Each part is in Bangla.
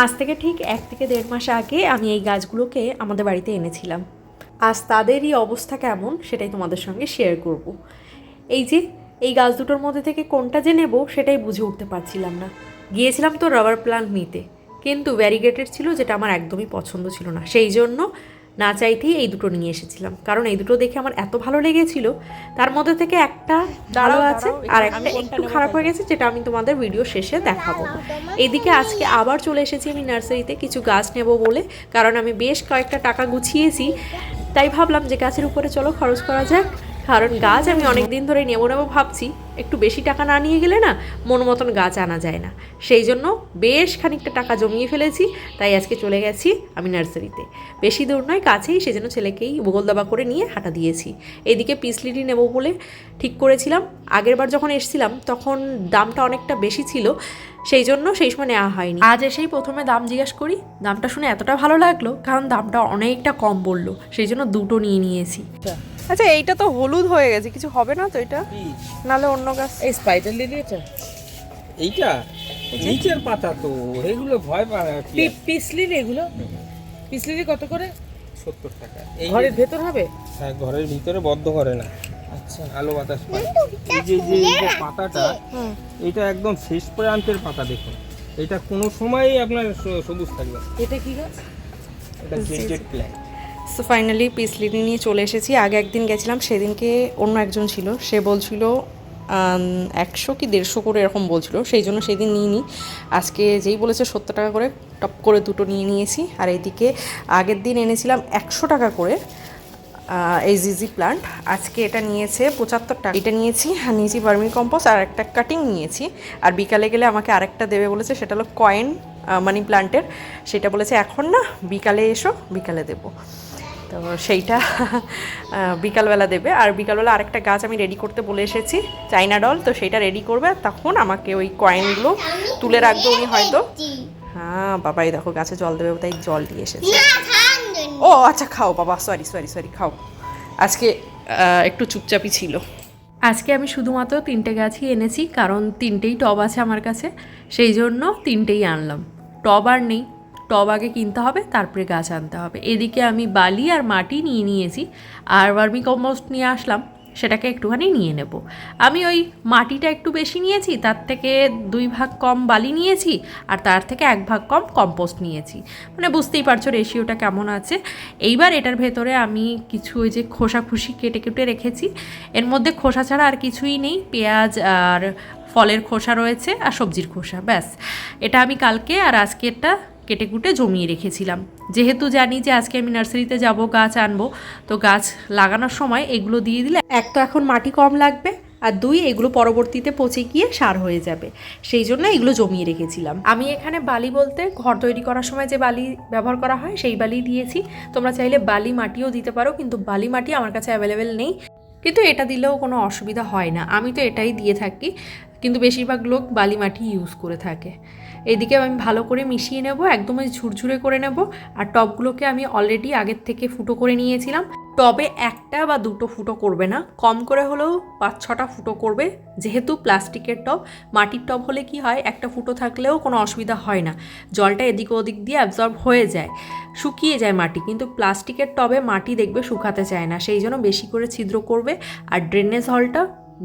আজ থেকে ঠিক এক থেকে দেড় মাস আগে আমি এই গাছগুলোকে আমাদের বাড়িতে এনেছিলাম। আজ তাদেরই অবস্থা কেমন সেটাই তোমাদের সঙ্গে শেয়ার করব। এই যে, এই গাছ দুটোর মধ্যে থেকে কোনটা যে নেব সেটাই বুঝে উঠতে পারছিলাম না। গিয়েছিলাম তো রাবার প্লান্ট নিতে, কিন্তু ব্যারিগেটেড ছিল যেটা আমার একদমই পছন্দ ছিল না। সেই জন্য না চাইতেই এই দুটো নিয়ে এসেছিলাম। কারণ এই দুটো দেখে আমার এত ভালো লেগেছিল তার মধ্যে থেকে একটা ভালো আছে আর একটা একটু খারাপ হয়ে গেছে যেটা আমি তোমাদের ভিডিও শেষে দেখাবো। এদিকে আজকে আবার চলে এসেছি আমি নার্সারিতে কিছু গাছ নেব বলে কারণ আমি বেশ কয়েকটা টাকা গুছিয়েছি। তাই ভাবলাম যে গাছের উপরে চলো খরচ করা যাক কারণ গাছ আমি অনেক দিন ধরে নেব নেব ভাবছি। একটু বেশি টাকা না নিয়ে গেলে না মন মতন গাছ আনা যায় না। সেই জন্য বেশ খানিকটা টাকা জমিয়ে ফেলেছি তাই আজকে চলে গেছি আমি নার্সারিতে। বেশি দূর নয় কাছেই সেজন্য ছেলেকেই বগল দাবা করে নিয়ে হাঁটা দিয়েছি। এদিকে পিসলিটি নেব বলে ঠিক করেছিলাম। আগের বার যখন এসেছিলাম তখন দামটা অনেকটা বেশি ছিল সেই জন্য সেই সময় নেওয়া হয়নি। আজ এসেই প্রথমে দাম জিজ্ঞাসা করি দামটা শুনে এতটা ভালো লাগল কারণ দামটা অনেকটা কম বলল সেই জন্য দুটো নিয়ে নিয়েছি। আচ্ছা এইটা তো হলুদ হয়ে গেছে কিছু হবে না তো এটা? নালে অন্য গাছ। এই স্পাইডার লিলি এটা এইটা? নিচের পাতা তো এগুলো ভয় পায় কি। পিসলির এগুলো? পিসলির কত করে? সত্তর টাকা। এই ঘরের ভেতর হবে? হ্যাঁ, ঘরের ভিতরে বদ্ধ করে না। আচ্ছা। আলো বাতাস পায়। এই যে যে পাতাটা এটা একদম শেষ প্রান্তের পাতা দেখুন। এটা কোনো সময়ই আপনার সবুজ থাকবে। এটা কি গাছ? এটা জেড প্ল্যান্ট। সো ফাইনালি পিসলিটি নিয়ে চলে এসেছি। আগে একদিন গেছিলাম, সেদিনকে অন্য একজন ছিল। সে বলছিল একশো কি দেড়শো করে এরকম বলছিল। সেই জন্য সেদিন নিয়ে নিই আজকে যেই বলেছে সত্তর টাকা করে, টপ করে দুটো নিয়ে নিয়েছি। আর এইদিকে আগের দিন এনেছিলাম একশো টাকা করে এই জিজি প্লান্ট আজকে এটা নিয়েছে পঁচাত্তর টাকা। এটা নিয়েছি, আর নিয়েছি ভার্মি কম্পোস্ট, আর একটা কাটিং নিয়েছি। আর বিকালে গেলে আমাকে আরেকটা দেবে বলেছে, সেটা হলো কয়েন মানি প্লান্টের সেটা বলেছে, এখন না, বিকালে এসো, বিকালে দেবো। তো সেইটা বিকালবেলা দেবে। আর বিকালবেলা আরেকটা গাছ আমি রেডি করতে বলে এসেছি চাইনা ডল তো সেইটা রেডি করবে। তখন আমাকে ওই কয়েনগুলো তুলে রাখবে উনি হয়তো। হ্যাঁ বাবাই দেখো গাছে জল দেবে তাই জল দিয়ে এসেছে। ও আচ্ছা খাও বাবা সরি সরি সরি খাও। আজকে একটু চুপচাপই ছিল। আজকে আমি শুধুমাত্র তিনটে গাছই এনেছি কারণ তিনটেই টব আছে আমার কাছে। সেই জন্য তিনটেই আনলাম। টব আর নেই। টব আগে কিনতে হবে, তারপরে গাছ আনতে হবে। এদিকে আমি বালি আর মাটি নিয়ে নিয়েছি, আর ভার্মি কম্পোস্ট নিয়ে আসলাম, সেটাকে একটুখানি নিয়ে নেব। আমি ওই মাটিটা একটু বেশি নিয়েছি, তার থেকে দুই ভাগ কম বালি নিয়েছি, আর তার থেকে এক ভাগ কম কম্পোস্ট নিয়েছি। মানে বুঝতেই পারছ রেশিওটা কেমন আছে। এইবার এটার ভেতরে আমি কিছু ওই যে খোসা খুশি কেটে কেটে রেখেছি। এর মধ্যে খোসা ছাড়া আর কিছুই নেই, পেঁয়াজ আর ফলের খোসা রয়েছে, আর সবজির খোসা, ব্যাস। এটা আমি কালকে আর আজকেরটা কেটে কুটে জমিয়ে রেখেছিলাম। যেহেতু জানি যে আজকে আমি নার্সারিতে যাব, গাছ আনব, তো গাছ লাগানোর সময় এগুলো দিয়ে দিলে এক তো এখন মাটি কম লাগবে আর দুই এগুলো পরবর্তীতে পচে গিয়ে সার হয়ে যাবে। সেই জন্য এগুলো জমিয়ে রেখেছিলাম। আমি এখানে বালি বলতে ঘর তৈরি করার সময় যে বালি ব্যবহার করা হয়, সেই বালি দিয়েছি। তোমরা চাইলে বালি মাটিও দিতে পারো, কিন্তু বালি মাটি আমার কাছে অ্যাভেলেবেল নেই। কিন্তু এটা দিলেও কোনো অসুবিধা হয় না। আমি তো এটাই দিয়ে থাকি। কিন্তু বেশিরভাগ লোক বালি মাটি ইউজ করে থাকে। এদিকে আমি ভালো করে মিশিয়ে নেব, একদমই ঝুরঝুরে করে নেব আর টবগুলোকে আমি অলরেডি আগের থেকে ফুটো করে নিয়েছিলাম। টবে একটা বা দুটো ফুটো করবে না, কম করে হলেও পাঁচ ছটা ফুটো করবে। যেহেতু প্লাস্টিকের টব, মাটির টব হলে কি হয়, একটা ফুটো থাকলেও কোনো অসুবিধা হয় না। জলটা এদিক ওদিক দিয়ে অ্যাবজর্ব হয়ে যায়, শুকিয়ে যায় মাটি। কিন্তু প্লাস্টিকের টবে মাটি দেখবে শুকাতে চায় না, সেই জন্য বেশি করে ছিদ্র করবে। আর ড্রেনেজ হলটা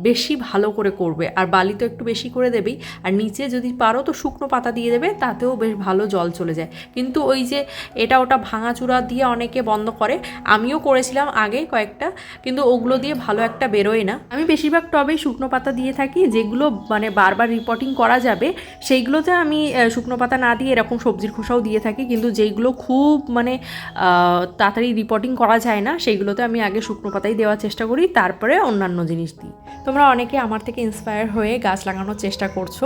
বেশি ভালো করে করবে। আর বালি তো একটু বেশি করে দেবেই। আর নিচে যদি পারো তো শুকনো পাতা দিয়ে দেবে, তাতেও বেশ ভালো জল চলে যায়। কিন্তু ওই যে এটা ওটা ভাঙাচুরা দিয়ে অনেকে বন্ধ করে, আমিও করেছিলাম আগে কয়েকটা, কিন্তু ওগুলো দিয়ে ভালো একটা বেরোয় না। আমি বেশিরভাগ টবেই শুকনো পাতা দিয়ে থাকি, যেগুলো মানে বারবার রিপোর্টিং করা যাবে, সেইগুলোতে আমি শুকনো পাতা না দিয়ে এরকম সবজির খোসাও দিয়ে থাকি। কিন্তু যেইগুলো খুব মানে তাড়াতাড়ি রিপোর্টিং করা যায় না, সেইগুলোতে আমি আগে শুকনো পাতাই দেওয়ার চেষ্টা করি, তারপরে অন্যান্য জিনিস দিই। তোমরা অনেকে আমার থেকে ইন্সপায়ার হয়ে গাছ লাগানোর চেষ্টা করছ।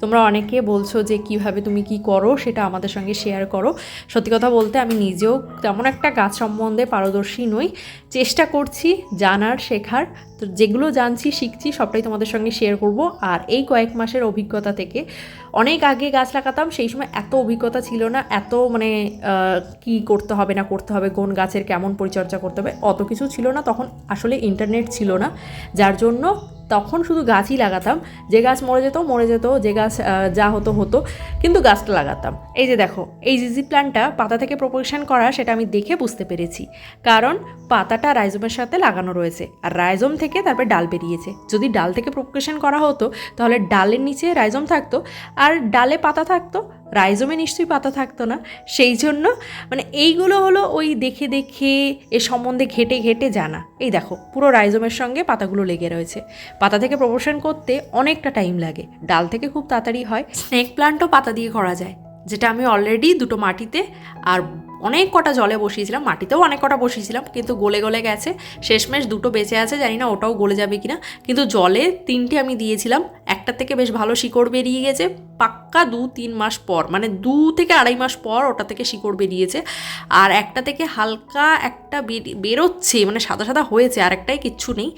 তোমরা অনেকে বলছো যে, কীভাবে তুমি কি করো? সেটা আমাদের সঙ্গে শেয়ার করো। সত্যি কথা বলতে আমি নিজেও তেমন একটা গাছ সম্বন্ধে পারদর্শী নই। চেষ্টা করছি জানার, শেখার। তো যেগুলো জানছি, শিখছি, সবটাই তোমাদের সঙ্গে শেয়ার করব। আর এই কয়েক মাসের অভিজ্ঞতা থেকে অনেক আগে গাছ লাগাতাম, সেই সময় এত অভিজ্ঞতা ছিল না, এত মানে কি করতে হবে, না করতে হবে, কোন গাছের কেমন পরিচর্যা করতে হবে, অত কিছু ছিল না, তখন আসলে ইন্টারনেট ছিল না, যার জন্য তখন শুধু গাছই লাগাতাম। যে গাছ মরে যেত মরে যেত, যে গাছ যা হতো হতো, কিন্তু গাছটা লাগাতাম। এই যে দেখো, এই জিজি প্ল্যান্টটা পাতা থেকে প্রপোগেশন করা, সেটা আমি দেখে বুঝতে পেরেছি। কারণ পাতাটা রাইজোমের সাথে লাগানো রয়েছে, আর রাইজোম থেকে তারপর ডাল বেরিয়েছে। যদি ডাল থেকে প্রপোগেশন করা হতো, তাহলে ডালের নিচে রাইজোম থাকতো, আর ডালে পাতা থাকতো রাইজোমে নিশ্চয়ই পাতা থাকতো না। সেই জন্য মানে এইগুলো হলো ওই দেখে দেখে, এ সম্বন্ধে ঘেটে ঘেটে জানা। এই দেখো, পুরো রাইজোমের সঙ্গে পাতাগুলো লেগে রয়েছে। পাতা থেকে প্রমোশন করতে অনেকটা টাইম লাগে। ডাল থেকে খুব তাড়াতাড়ি হয়। স্নেক প্লান্টও পাতা দিয়ে করা যায়। যেটা আমি অলরেডি দুটো মাটিতে আর অনেক কটা জলে বসিয়েছিলাম। মাটিতেও অনেক কটা বসিয়েছিলাম, কিন্তু গলে গলে গেছে। শেষমেশ দুটো বেঁচে আছে, জানি না ওটাও গলে যাবে কিনা। কিন্তু জলে তিনটে আমি দিয়েছিলাম। একটা থেকে বেশ ভালো শিকড় বেরিয়ে গেছে। পাক্কা দু তিন মাস পর মানে দু থেকে আড়াই মাস পর ওটা থেকে শিকড় বেরিয়েছে। আর একটা থেকে হালকা একটা বেরোচ্ছে মানে সাদা সাদা হয়েছে, আর একটাই কিচ্ছু নেই।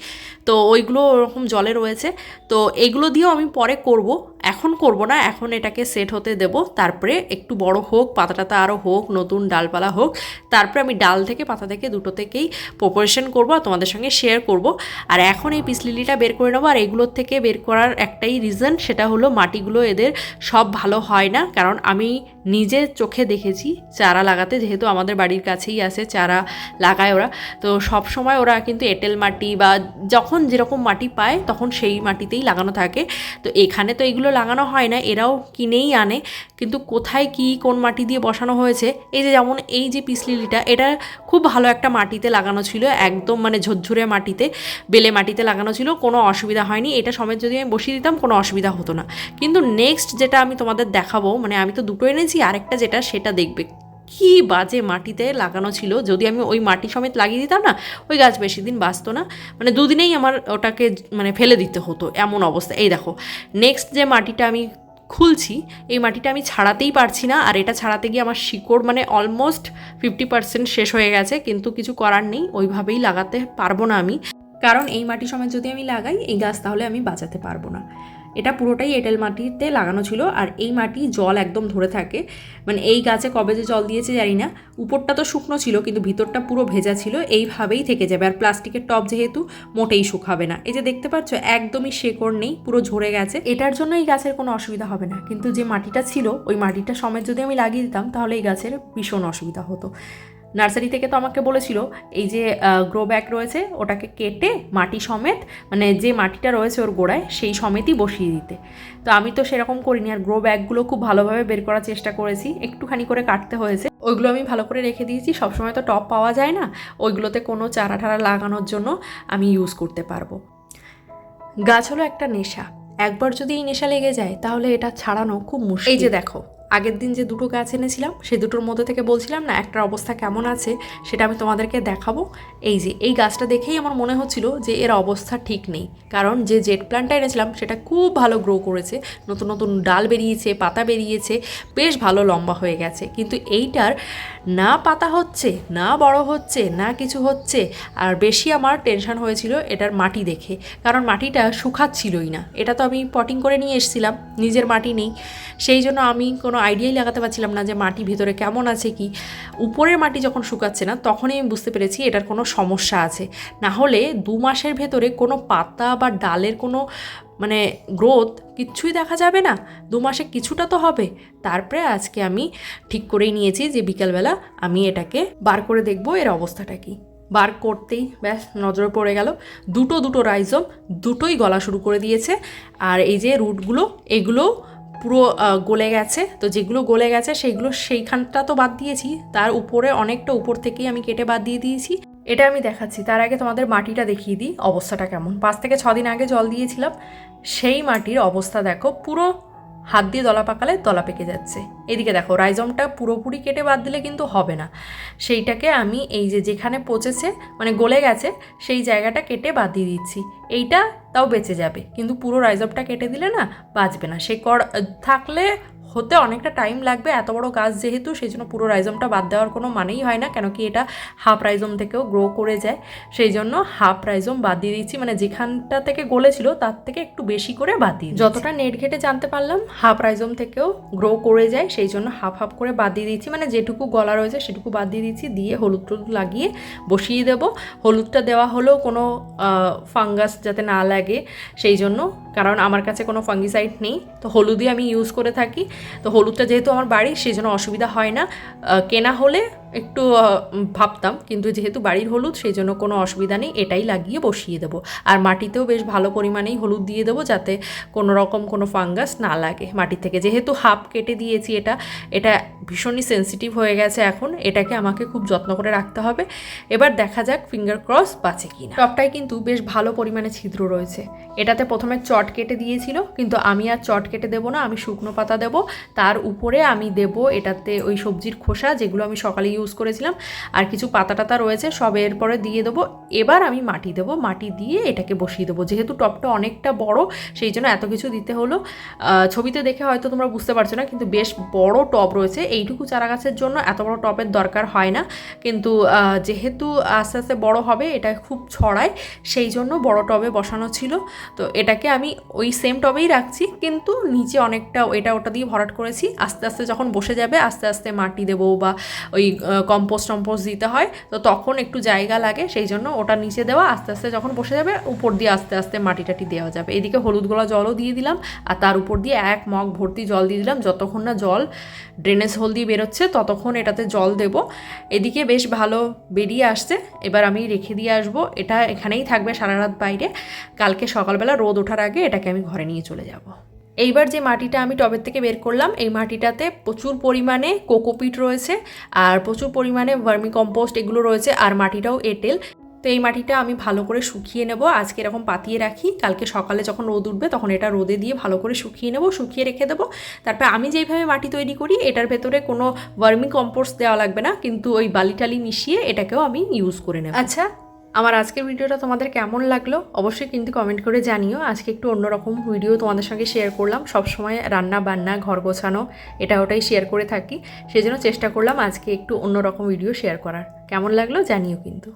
তো ওইগুলো ওরকম জলে রয়েছে। তো এগুলো দিয়েও আমি পরে করব। এখন করব না, এখন এটাকে সেট হতে দেব। তারপরে একটু বড় হোক পাতা টাতা আরও হোক, নতুন ডালপালা হোক, তারপরে আমি ডাল থেকে, পাতা থেকে দুটো থেকেই প্রপারেশন করব আর তোমাদের সঙ্গে শেয়ার করব। আর এখন এই পিস লিলিটা বের করে নেব। আর এগুলোর থেকে বের করার একটাই রিজন সেটা হলো মাটিগুলো এদের সব ভালো হয় না। কারণ আমি নিজে চোখে দেখেছি চারা লাগাতে, যেহেতু আমাদের বাড়ির কাছেই আছে, চারা লাগায় ওরা। তো সব সময় ওরা কিন্তু এঁটেল মাটি বা যখন যেরকম মাটি পায়, তখন সেই মাটিতেই লাগানো থাকে। তো এখানে তো এগুলো লাগানো হয় না, এরাও কিনেই আনে। কিন্তু কোথায় কি, কোন মাটি দিয়ে বসানো হয়েছে, এই যে যেমন এই যে পিসলিলিটা, এটা খুব ভালো একটা মাটিতে লাগানো ছিল, একদম মানে ঝরঝরে মাটিতে, বেলে মাটিতে লাগানো ছিল, কোনো অসুবিধা হয়নি। এটা সমেত যদি আমি বসিয়ে দিতাম কোনো অসুবিধা হতো না। কিন্তু নেক্সট যেটা আমি তোমাদের দেখাবো মানে আমি তো দুটো এনেছি, আরেকটা যেটা সেটা দেখবে। কি বাজে মাটিতে লাগানো ছিল, যদি আমি ওই মাটি সমেত লাগিয়ে দিতাম না, ওই গাছ বেশি দিন বাঁচতো না। মানে দুদিনেই আমার ওটাকে মানে ফেলে দিতে হতো, এমন অবস্থা। এই দেখো নেক্সট যে মাটিটা আমি খুলছি, এই মাটিটা আমি ছাড়াতেই পারছি না, আর এটা ছাড়াতে গিয়ে আমার শিকড় মানে অলমোস্ট ফিফটি পার্সেন্ট শেষ হয়ে গেছে, কিন্তু কিছু করার নেই, ওইভাবেই লাগাতে পারব না আমি। কারণ এই মাটি সময় যদি আমি লাগাই, এই গাছ তাহলে আমি বাঁচাতে পারব না। এটা পুরোটাই এঁটেল মাটিতে লাগানো ছিল আর এই মাটি জল একদম ধরে থাকে। মানে এই গাছে কবে যে জল দিয়েছে জানি না। উপরটা তো শুকনো ছিল, কিন্তু ভিতরটা পুরো ভেজা ছিল, এইভাবেই থেকে যাবে। আর প্লাস্টিকের টব যেহেতু মোটেই শুকাবে না। এই যে দেখতে পাচ্ছ, একদমই শেকড় নেই, পুরো ঝরে গেছে। এটার জন্য এই গাছের কোনো অসুবিধা হবে না। কিন্তু যে মাটিটা ছিল, ওই মাটিটা সমেত যদি আমি লাগিয়ে দিতাম, তাহলে এই গাছের ভীষণ অসুবিধা হতো। নার্সারি থেকে তো আমাকে বলেছিল, এই যে গ্রো ব্যাগ রয়েছে, ওটাকে কেটে মাটি সমেত মানে যে মাটিটা রয়েছে ওর গোড়ায়, সেই সমেতই বসিয়ে দিতে। তো আমি তো সেরকম করিনি, আর গ্রো ব্যাগগুলো খুব ভালোভাবে বের করার চেষ্টা করেছি, একটুখানি করে কাটতে হয়েছে। ওইগুলো আমি ভালো করে রেখে দিয়েছি, সবসময় তো টপ পাওয়া যায় না, ওইগুলোতে কোনো চারা ঠারা লাগানোর জন্য আমি ইউজ করতে পারব। গাছ হলো একটা নেশা, একবার যদি এই নেশা লেগে যায়, তাহলে এটা ছাড়ানো খুব মুশকিল। এই যে দেখো আগের দিন যে দুটো গাছ এনেছিলাম, সেই দুটোর মধ্যে থেকে বলছিলাম, না, একটার অবস্থা কেমন আছে সেটা আমি তোমাদেরকে দেখাবো। এই যে, এই গাছটা দেখেই আমার মনে হচ্ছিল যে এর অবস্থা ঠিক নেই। কারণ যে জেট প্ল্যান্টটা এনেছিলাম, সেটা খুব ভালো গ্রো করেছে, নতুন নতুন ডাল বেরিয়েছে, পাতা বেরিয়েছে, বেশ ভালো লম্বা হয়ে গেছে। কিন্তু এইটার না পাতা হচ্ছে, না বড় হচ্ছে, না কিছু হচ্ছে, আর বেশি আমার টেনশন হয়েছিল এটার মাটি দেখে। কারণ মাটিটা শুকাচ্ছিলই না। এটা তো আমি পটিং করে নিয়ে এসেছিলাম, নিজের মাটি নেই। সেই জন্য আমি কোনো আইডিয়াই লাগাতে পারছিলাম না যে মাটি ভিতরে কেমন আছে কি। উপরের মাটি যখন শুকাচ্ছে না, তখনই আমি বুঝতে পেরেছি এটার কোনো সমস্যা আছে। না হলে দু মাসের ভেতরে কোনো পাতা বা ডালের কোনো মানে গ্রোথ কিচ্ছুই দেখা যাবে না। দু মাসে কিছুটা তো হবে। তারপরে আজকে আমি ঠিক করেই নিয়েছি যে বিকালবেলা আমি এটাকে বার করে দেখব এর অবস্থাটা কি। বার করতেই ব্যাস, নজরে পড়ে গেল। দুটো দুটো রাইজম দুটোই গলা শুরু করে দিয়েছে। আর এই যে রুটগুলো এগুলো পুরো গলে গেছে। তো যেগুলো গলে গেছে, সেইগুলো সেইখানটা তো বাদ দিয়েছি। তার উপরে অনেকটা উপর থেকেই আমি কেটে বাদ দিয়ে দিয়েছি। এটা আমি দেখাচ্ছি। তার আগে তোমাদের মাটিটা দেখিয়ে দিই অবস্থাটা কেমন। পাঁচ থেকে ছদিন দিন আগে জল দিয়েছিলাম। সেই মাটির অবস্থা দেখো। পুরো হাত দিয়ে দলা পাকালে দলা পেকে যাচ্ছে। এদিকে দেখো, রাইজমটা পুরোপুরি কেটে বাদ দিলে কিন্তু হবে না। সেইটাকে আমি এই যে যেখানে পচেছে মানে গলে গেছে, সেই জায়গাটা কেটে বাদ দিয়ে দিচ্ছি। এইটা তাও বেঁচে যাবে। কিন্তু পুরো রাইজমটা কেটে দিলে না বাঁচবে না। সে কর থাকলে হতে অনেকটা টাইম লাগবে, এত বড় গাছ যেহেতু সেই জন্য পুরো রাইজমটা বাদ দেওয়ার কোনো মানেই হয় না, কেন কি এটা হাফ রাইজম থেকেও গ্রো করে যায়। সেই জন্য হাফ রাইজম বাদ দিয়ে দিচ্ছি মানে যেখানটা থেকে গলেছিল, তার থেকে একটু বেশি করে বাদ দিই যতটা নেট ঘেটে জানতে পারলাম হাফ রাইজম থেকেও গ্রো করে যায় সেই জন্য হাফ হাফ করে বাদ দিয়ে দিচ্ছি মানে যেটুকু গলা রয়েছে, সেটুকু বাদ দিয়ে দিচ্ছি, দিয়ে হলুদ টলুদ লাগিয়ে বসিয়ে দেব। হলুদটা দেওয়া হলেও কোনো ফাঙ্গাস যাতে না লাগে সেই জন্য কারণ আমার কাছে কোনো ফাঙ্গিসাইড নেই। তো হলুদই আমি ইউজ করে থাকি তো হলুদটা যেহেতু আমার বাড়ি সেই জন্য অসুবিধা হয় না। কেনা হলে একটু ভাবতাম। কিন্তু যেহেতু বাড়ির হলুদ, সেই জন্য কোনো অসুবিধা নেই, এটাই লাগিয়ে বসিয়ে দেবো। আর মাটিতেও বেশ ভালো পরিমাণেই হলুদ দিয়ে দেবো, যাতে কোনো রকম কোনো ফাঙ্গাস না লাগে মাটি থেকে। যেহেতু হাফ কেটে দিয়েছি এটা এটা ভীষণই সেন্সিটিভ হয়ে গেছে এখন, এটাকে আমাকে খুব যত্ন করে রাখতে হবে। এবার দেখা যাক ফিঙ্গার ক্রস বাঁচে কিনা। টপটায় কিন্তু বেশ ভালো পরিমাণে ছিদ্র রয়েছে। এটাতে প্রথমে চট কেটে দিয়েছিল, কিন্তু আমি আর চট কেটে দেবো না, আমি শুকনো পাতা দেব। তার উপরে আমি দেব এটাতে ওই সবজির খোসা, যেগুলো আমি সকালে ইউজ করেছিলাম। আর কিছু পাতা টাতা রয়েছে, সব এরপরে দিয়ে দেবো। এবার আমি মাটি দেবো। মাটি দিয়ে এটাকে বসিয়ে দেবো। যেহেতু টপটা অনেকটা বড়, সেই জন্য এত কিছু দিতে হলো। ছবিতে দেখে হয়তো তোমরা বুঝতে পারছ না, কিন্তু বেশ বড় টব রয়েছে। এইটুকু চারা গাছের জন্য এত বড় টবের দরকার হয় না। কিন্তু যেহেতু আস্তে আস্তে বড় হবে, এটা খুব ছড়ায়, সেই জন্য বড় টবে বসানো ছিল। তো এটাকে আমি ওই সেম টবেই রাখছি। কিন্তু নিচে অনেকটা, এটা ওটা দিয়ে ভরাট করেছি। আস্তে আস্তে যখন বসে যাবে, আস্তে আস্তে মাটি দেবো বা ওই কম্পোস্ট টম্পোস্ট দিতে হয়, তো তখন একটু জায়গা লাগে, সেই জন্য ওটা নিচে দেওয়া, আস্তে আস্তে যখন বসে যাবে, উপর দিয়ে আস্তে আস্তে মাটি টাটি দেওয়া যাবে। এদিকে হলুদ গোলা জলও দিয়ে দিলাম, আর তার উপর দিয়ে এক মগ ভর্তি জল দিয়ে দিলাম, যতক্ষণ না জল ড্রেনেজ হোল দিয়ে বেরোচ্ছে, ততক্ষণ এটাতে জল দেব। এদিকে বেশ ভালো বেরিয়ে আসছে, এবার আমি রেখে দিয়ে আসব, এটা এখানেই থাকবে সারা রাত বাইরে। কালকে সকালবেলা রোদ ওঠার আগে এটাকে আমি ঘরে নিয়ে চলে যাব। এইবার যে মাটিটা আমি টবের থেকে বের করলাম, এই মাটিটাতে প্রচুর পরিমাণে কোকোপিট রয়েছে আর প্রচুর পরিমাণে ভার্মি কম্পোস্ট এগুলো রয়েছে আর মাটিটাও এঁটেল। তো এই মাটিটা আমি ভালো করে শুকিয়ে নেব। আজকে এরকম পাতিয়ে রাখি, কালকে সকালে যখন রোদ উঠবে তখন এটা রোদে দিয়ে ভালো করে শুকিয়ে নেব, শুকিয়ে রেখে দেবো। তারপর আমি যেইভাবে মাটি তৈরি করি, এটার ভেতরে কোনো ভার্মি কম্পোস্ট দেওয়া লাগবে না, কিন্তু ওই বালি টালি মিশিয়ে এটাকেও আমি ইউজ করে নেব। আচ্ছা আমার আজকের ভিডিওটা তোমাদের কেমন লাগল অবশ্যই কিন্তু কমেন্ট করে জানিও। আজকে একটু অন্যরকম ভিডিও তোমাদের সঙ্গে শেয়ার করলাম। সবসময় রান্না, বান্না, ঘর গোছানো, এটা ওটাই শেয়ার করে থাকি। সেজন্য চেষ্টা করলাম আজকে একটু অন্যরকম ভিডিও শেয়ার করার। কেমন লাগল জানিও কিন্তু।